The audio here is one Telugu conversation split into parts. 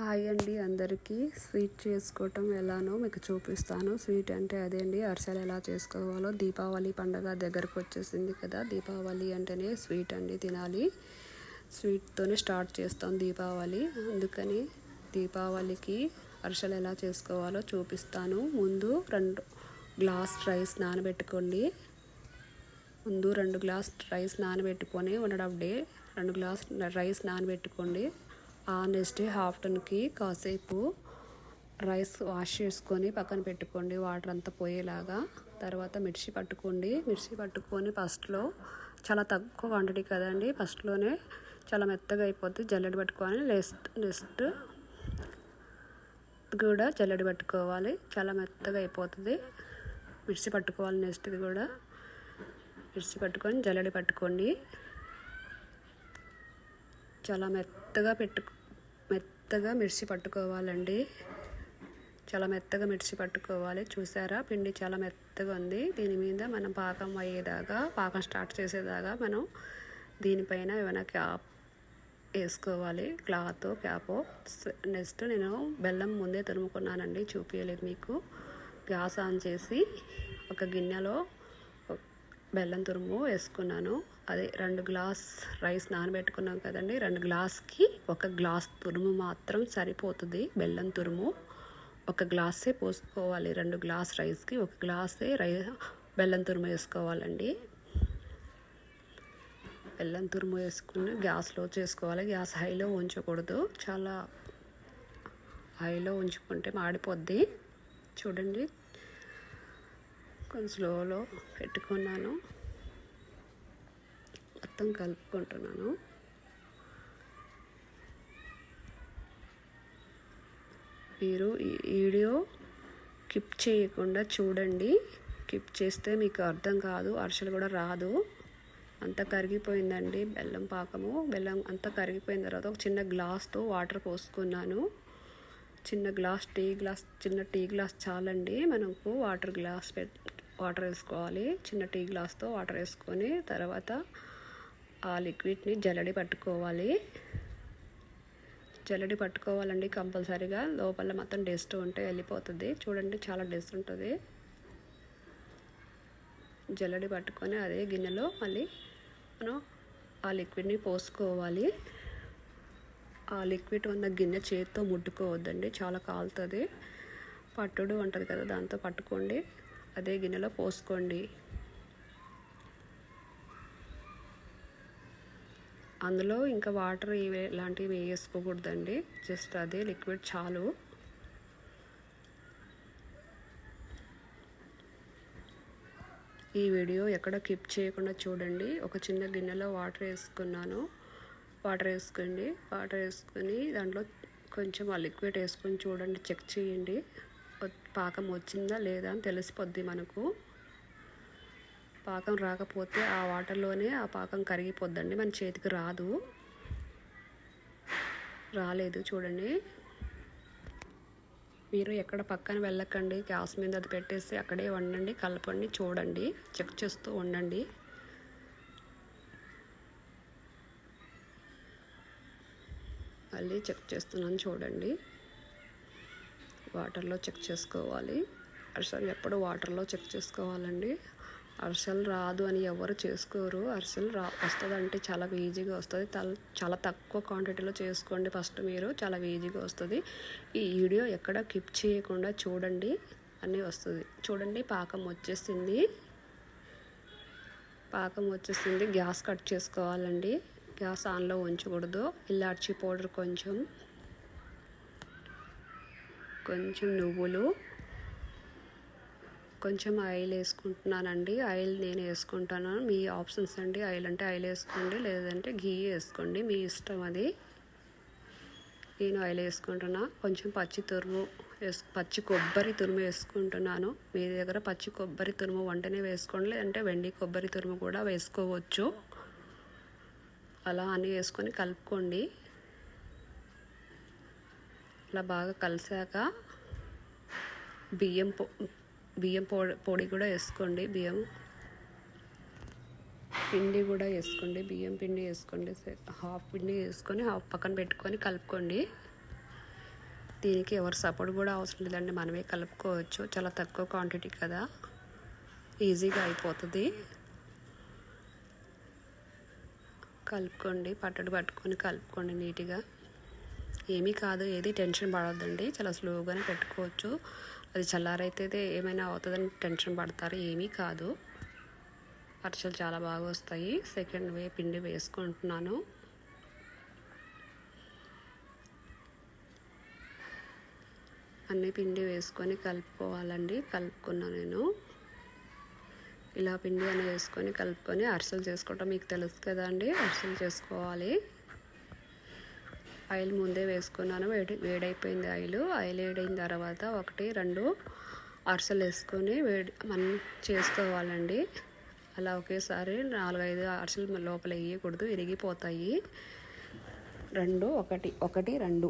హాయ్ అండి అందరికీ. స్వీట్ చేసుకోవటం ఎలానో మీకు చూపిస్తాను. స్వీట్ అంటే అదే అండి అరిసెలు ఎలా చేసుకోవాలో. దీపావళి పండగ దగ్గరకు వచ్చేసింది కదా దీపావళి అంటేనే స్వీట్ అండి తినాలి. స్వీట్తోనే స్టార్ట్ చేస్తాం దీపావళి. అందుకని దీపావళికి అరిసెలు ఎలా చేసుకోవాలో చూపిస్తాను. ముందు రెండు గ్లాస్ రైస్ నానబెట్టుకోండి. ముందు రెండు గ్లాస్ రైస్ నానబెట్టుకొని వన్ హాఫ్ డే రెండు గ్లాస్ రైస్ నానబెట్టుకోండి. నెక్స్ట్ డే ఆఫ్టర్నూన్కి కాసేపు రైస్ వాష్ చేసుకొని పక్కన పెట్టుకోండి. వాటర్ అంతా పోయేలాగా. తర్వాత మిర్చి పట్టుకోండి. మిర్చి పట్టుకొని ఫస్ట్లో చాలా తక్కువ క్వాంటిటీ కదండి. ఫస్ట్లోనే చాలా మెత్తగా అయిపోద్ది. జల్లెడ పట్టుకొని నెక్స్ట్ నెక్స్ట్ కూడా జల్లెడ పట్టుకోవాలి. చాలా మెత్తగా అయిపోతుంది. మిర్చి పట్టుకోవాలి నెక్స్ట్ది కూడా. మిర్చి పట్టుకొని జల్లెడ పట్టుకోండి. చాలా మెత్తగా పెట్టు మెత్తగా మిర్చి పట్టుకోవాలండి. చాలా మెత్తగా మిర్చి పట్టుకోవాలి. చూసారా? పిండి చాలా మెత్తగా ఉంది. దీని మీద మనం పాకం అయ్యేదాకా పాకం స్టార్ట్ చేసేదాకా మనం దీనిపైన ఏమైనా క్యాప్ వేసుకోవాలి. Cloth cap. నెక్స్ట్ నేను బెల్లం ముందే తురుముకున్నానండి. చూపించలేదు మీకు. గ్యాస్ ఆన్ చేసి ఒక గిన్నెలో బెల్లం తురుము వేసుకున్నాను. అదే రెండు గ్లాస్ రైస్ నానబెట్టుకున్నాం కదండి. రెండు గ్లాస్కి ఒక గ్లాస్ తురుము మాత్రం సరిపోతుంది. బెల్లం తురుము ఒక గ్లాసే పోసుకోవాలి. రెండు గ్లాస్ రైస్కి ఒక గ్లాసే రై బెల్లం తురుము వేసుకోవాలండి. బెల్లం తురుము వేసుకుని గ్యాస్లో చేసుకోవాలి. గ్యాస్ హైలో ఉంచకూడదు. చాలా హైలో ఉంచుకుంటే మాడిపోద్ది. చూడండి. కొంచెం స్లోలో పెట్టుకున్నాను. మొత్తం కలుపుకుంటున్నాను. మీరు ఈ వీడియో కిప్ చేయకుండా చూడండి. కిప్ చేస్తే మీకు అర్థం కాదు అరిసెలు కూడా రాదు. అంతా కరిగిపోయిందండి బెల్లం పాకము. బెల్లం అంతా కరిగిపోయిన తర్వాత ఒక చిన్న గ్లాస్తో వాటర్ పోసుకున్నాను. చిన్న గ్లాస్ టీ గ్లాస్ చిన్న టీ గ్లాస్ చాలండి. మనకు వాటర్ గ్లాస్ పెట్ వాటర్ వేసుకోవాలి. చిన్న టీ గ్లాస్తో వాటర్ వేసుకొని తర్వాత ఆ లిక్విడ్ని జల్లడి పట్టుకోవాలి. జల్లడి పట్టుకోవాలండి కంపల్సరీగా. లోపల మొత్తం డస్ట్ ఉంటే వెళ్ళిపోతుంది. చూడండి చాలా డస్ట్ ఉంటుంది. జల్లడి పట్టుకొని అదే గిన్నెలో మళ్ళీ మనం ఆ లిక్విడ్ని పోసుకోవాలి. ఆ లిక్విడ్ ఉన్న గిన్నె చేతితో ముట్టుకోవద్దండి. చాలా కాలుతుంది. పట్టుడు ఉంటుంది కదా దాంతో పట్టుకోండి. అదే గిన్నెలో పోసుకోండి. అందులో ఇంకా వాటర్ ఇలాంటివి వేసుకోకూడదండి. జస్ట్ అదే లిక్విడ్ చాలు. ఈ వీడియో ఎక్కడ కిప్ చేయకుండా చూడండి. ఒక చిన్న గిన్నెలో వాటర్ వేసుకున్నాను. వాటర్ వేసుకోండి. వాటర్ వేసుకొని దాంట్లో కొంచెం ఆ లిక్విడ్ వేసుకొని చూడండి. చెక్ చేయండి. పాకం వచ్చిందా లేదా అని తెలిసిపోద్ది మనకు. పాకం రాకపోతే ఆ వాటర్లోనే ఆ పాకం కరిగిపోద్దండి మన చేతికి రాదు. రాలేదు చూడండి. మీరు ఎక్కడ పక్కన వెళ్ళకండి గ్యాస్ మీద అది పెట్టేసి అక్కడే వండండి కలపండి చూడండి చెక్ చేస్తూ ఉండండి. మళ్ళీ చెక్ చేస్తున్నాను చూడండి. వాటర్లో చెక్ చేసుకోవాలి. అరిసెలు ఎప్పుడు వాటర్లో చెక్ చేసుకోవాలండి? అరిసెలు రాదు అని ఎవరు చేసుకోరు. అరిసెలు రా వస్తుందంటే చాలా ఈజీగా వస్తుంది. చాలా తక్కువ క్వాంటిటీలో చేసుకోండి ఫస్ట్ మీరు చాలా ఈజీగా వస్తుంది. ఈ వీడియో ఎక్కడ కిప్ చేయకుండా చూడండి అన్నీ వస్తుంది. చూడండి పాకం వచ్చేసింది. పాకం వచ్చేసింది. గ్యాస్ కట్ చేసుకోవాలండి. గ్యాస్ ఆన్లో ఉంచకూడదు. ఇలాచి పౌడర్ కొంచెం కొంచెం నువ్వులు కొంచెం ఆయిల్ వేసుకుంటున్నానండి. ఆయిల్ నేను వేసుకుంటాను. మీ ఆప్షన్స్ అండి. ఆయిల్ అంటే ఆయిల్ వేసుకోండి లేదంటే ఘీ వేసుకోండి. మీ ఇష్టం అది. నేను ఆయిల్ వేసుకుంటున్నా. కొంచెం పచ్చి తురుము వేసు పచ్చి కొబ్బరి తురుము వేసుకుంటున్నాను. మీ దగ్గర పచ్చి కొబ్బరి తురుము వంటనే వేసుకోండి. లేదంటే వెండి కొబ్బరి తురుము కూడా వేసుకోవచ్చు. అలా అన్నీ వేసుకొని కలుపుకోండి. అలా బాగా కలిసాక బియ్యం పొ బియ్యం పొడి పొడి కూడా వేసుకోండి. బియ్యం పిండి కూడా వేసుకోండి. బియ్యం పిండి వేసుకోండి. హాఫ్ పిండి వేసుకొని హాఫ్ పక్కన పెట్టుకొని కలుపుకోండి. దీనికి ఎవరు సపోర్ట్ కూడా అవసరం లేదండి. మనమే కలుపుకోవచ్చు. చాలా తక్కువ క్వాంటిటీ కదా. ఈజీగా అయిపోతుంది. కలుపుకోండి. పట్టడు పట్టుకొని కలుపుకోండి నీట్గా. ఏమీ కాదు ఏది టెన్షన్ పడవద్దండి చాలా స్లోగానే పెట్టుకోవచ్చు. అది చల్లారైతే ఏమైనా అవుతుందని టెన్షన్ పడతారు ఏమీ కాదు. అరిసెలు చాలా బాగా వస్తాయి. సెకండ్ వే పిండి వేసుకుంటున్నాను. అన్నీ పిండి వేసుకొని కలుపుకోవాలండి. కలుపుకున్నా నేను. ఇలా పిండి అని వేసుకొని కలుపుకొని అరిసెలు చేసుకోవటం మీకు తెలుసు కదా అండి అరిసెలు చేసుకోవాలి. ఆయిల్ ముందే వేసుకున్నాను. వేడి వేడైపోయింది ఆయిల్. ఆయిల్ వేడైన తర్వాత ఒకటి రెండు అరిసెలు వేసుకొని వేడి మనం చేసుకోవాలండి. అలా ఒకేసారి నాలుగైదు అరిసెలు లోపల వేయకూడదు ఇరిగిపోతాయి రెండు ఒకటి ఒకటి రెండు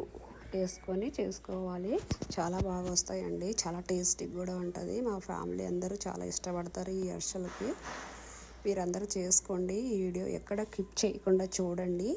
వేసుకొని చేసుకోవాలి. చాలా బాగా వస్తాయండి. చాలా టేస్టీగా కూడా ఉంటుంది. మా ఫ్యామిలీ అందరూ చాలా ఇష్టపడతారు ఈ అరిసెలకి. మీరందరూ చేసుకోండి. ఈ వీడియో ఎక్కడ క్లిప్ చేయకుండా చూడండి.